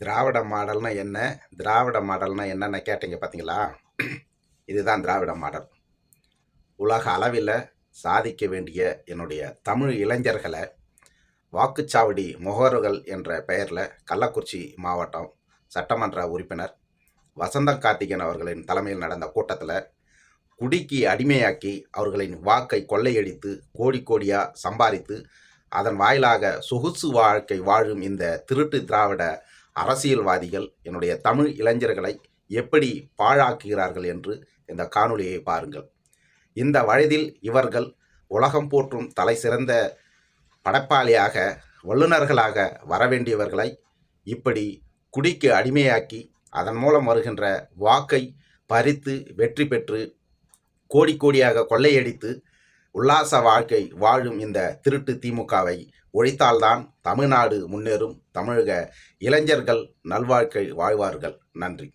திராவிட மாடல்னா என்ன? திராவிட மாடல்னா என்னென்ன கேட்டீங்க பார்த்தீங்களா இதுதான் திராவிட மாடல். உலக அளவில் சாதிக்க வேண்டிய என்னுடைய தமிழ் இளைஞர்களை வாக்குச்சாவடி முகவர்கள் என்ற பெயரில் கள்ளக்குறிச்சி மாவட்டம் சட்டமன்ற உறுப்பினர் வசந்த கார்த்திகேயன் அவர்களின் தலைமையில் நடந்த கூட்டத்தில் குடிக்கு அடிமையாக்கி அவர்களின் வாக்கை கொள்ளையடித்து கோடி கோடியாக சம்பாதித்து அதன் வாயிலாக சொகுசு வாழ்க்கை வாழும் இந்த திருட்டு திராவிட அரசியல்வாதிகள் என்னுடைய தமிழ் இளைஞர்களை எப்படி பாழாக்குகிறார்கள் என்று இந்த காணொளியை பாருங்கள். இந்த வயதில் இவர்கள் உலகம் போற்றும் தலை சிறந்த படைப்பாளியாக வல்லுநர்களாக வரவேண்டியவர்களை இப்படி குடிக்கு அடிமையாக்கி அதன் மூலம் வருகின்ற வாக்கை பறித்து வெற்றி பெற்று கோடி கோடியாக கொள்ளையடித்து உல்லாச வாழ்க்கை வாழும் இந்த திருட்டு திமுகவை ஒழித்தால்தான் தமிழ்நாடு முன்னேறும். தமிழக இளைஞர்கள் நல்வாழ்க்கை வாழ்வார்கள். நன்றி.